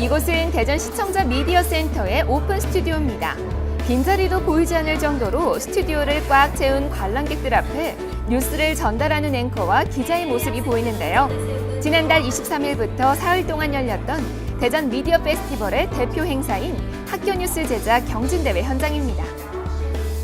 이곳은 대전 시청자 미디어 센터의 오픈 스튜디오입니다. 빈자리도 보이지 않을 정도로 스튜디오를 꽉 채운 관람객들 앞에 뉴스를 전달하는 앵커와 기자의 모습이 보이는데요. 지난달 23일부터 사흘 동안 열렸던 대전 미디어 페스티벌의 대표 행사인 학교 뉴스 제작 경진대회 현장입니다.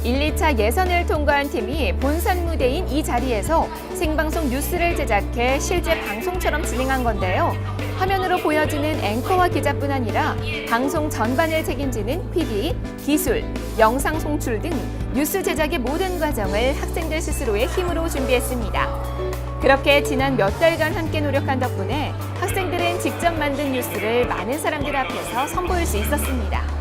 1, 2차 예선을 통과한 팀이 본선 무대인 이 자리에서 생방송 뉴스를 제작해 실제 방송처럼 진행한 건데요. 화면으로 보여지는 앵커와 기자뿐 아니라 방송 전반을 책임지는 PD, 기술, 영상 송출 등 뉴스 제작의 모든 과정을 학생들 스스로의 힘으로 준비했습니다. 그렇게 지난 몇 달간 함께 노력한 덕분에 학생들은 직접 만든 뉴스를 많은 사람들 앞에서 선보일 수 있었습니다.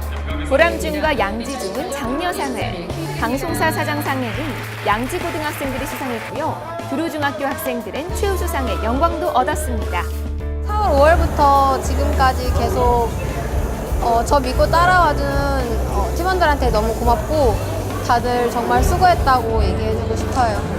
보람준과 양지중은 장려상을, 방송사 사장상에는 양지고등학생들이 수상했고요. 두루중학교 학생들은 최우수상의 영광도 얻었습니다. 4월 5월부터 지금까지 계속 어, 저 믿고 따라와준 어, 팀원들한테 너무 고맙고 다들 정말 수고했다고 얘기해주고 싶어요.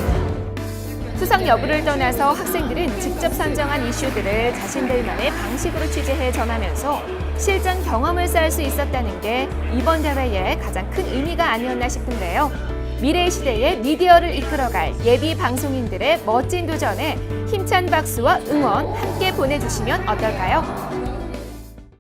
수상 여부를 떠나서 학생들은 직접 선정한 이슈들을 자신들만의 방식으로 취재해 전하면서 실전 경험을 쌓을 수 있었다는 게 이번 대회의 가장 큰 의미가 아니었나 싶은데요. 미래 시대의 미디어를 이끌어갈 예비 방송인들의 멋진 도전에 힘찬 박수와 응원 함께 보내주시면 어떨까요?